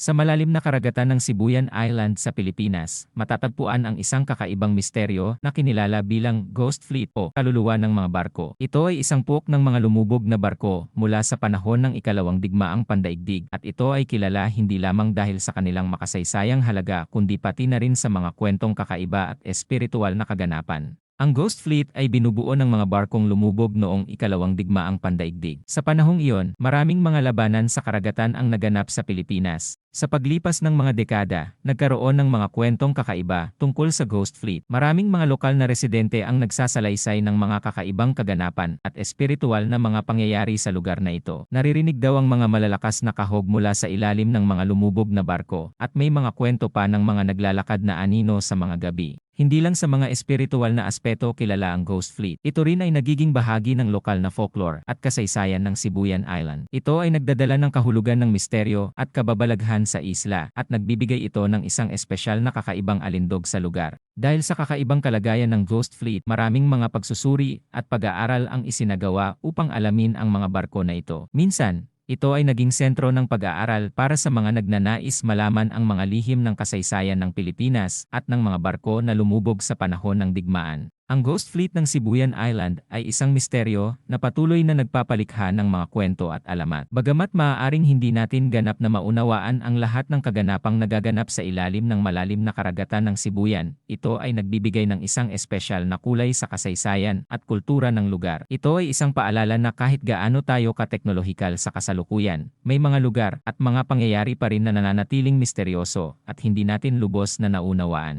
Sa malalim na karagatan ng Sibuyan Island sa Pilipinas, matatagpuan ang isang kakaibang misteryo na kinilala bilang Ghost Fleet o kaluluwa ng mga barko. Ito ay isang pook ng mga lumubog na barko mula sa panahon ng ikalawang digmaang pandaigdig at ito ay kilala hindi lamang dahil sa kanilang makasaysayang halaga kundi pati na rin sa mga kwentong kakaiba at espiritual na kaganapan. Ang Ghost Fleet ay binubuo ng mga barkong lumubog noong ikalawang digmaang pandaigdig. Sa panahong iyon, maraming mga labanan sa karagatan ang naganap sa Pilipinas. Sa paglipas ng mga dekada, nagkaroon ng mga kwentong kakaiba tungkol sa Ghost Fleet. Maraming mga lokal na residente ang nagsasalaysay ng mga kakaibang kaganapan at espiritual na mga pangyayari sa lugar na ito. Naririnig daw ang mga malalakas na kahog mula sa ilalim ng mga lumubog na barko at may mga kwento pa ng mga naglalakad na anino sa mga gabi. Hindi lang sa mga espiritual na aspeto kilala ang Ghost Fleet. Ito rin ay nagiging bahagi ng lokal na folklore at kasaysayan ng Sibuyan Island. Ito ay nagdadala ng kahulugan ng misteryo at kababalaghan sa isla at nagbibigay ito ng isang espesyal na kakaibang alindog sa lugar. Dahil sa kakaibang kalagayan ng Ghost Fleet, maraming mga pagsusuri at pag-aaral ang isinagawa upang alamin ang mga barko na ito. Minsan, ito ay naging sentro ng pag-aaral para sa mga nagnanais malaman ang mga lihim ng kasaysayan ng Pilipinas at ng mga barko na lumubog sa panahon ng digmaan. Ang Ghost Fleet ng Sibuyan Island ay isang misteryo na patuloy na nagpapalikha ng mga kwento at alamat. Bagamat maaaring hindi natin ganap na maunawaan ang lahat ng kaganapang nagaganap sa ilalim ng malalim na karagatan ng Sibuyan, ito ay nagbibigay ng isang espesyal na kulay sa kasaysayan at kultura ng lugar. Ito ay isang paalala na kahit gaano tayo kateknolohikal sa kasalukuyan, may mga lugar at mga pangyayari pa rin na nananatiling misteryoso at hindi natin lubos na naunawaan.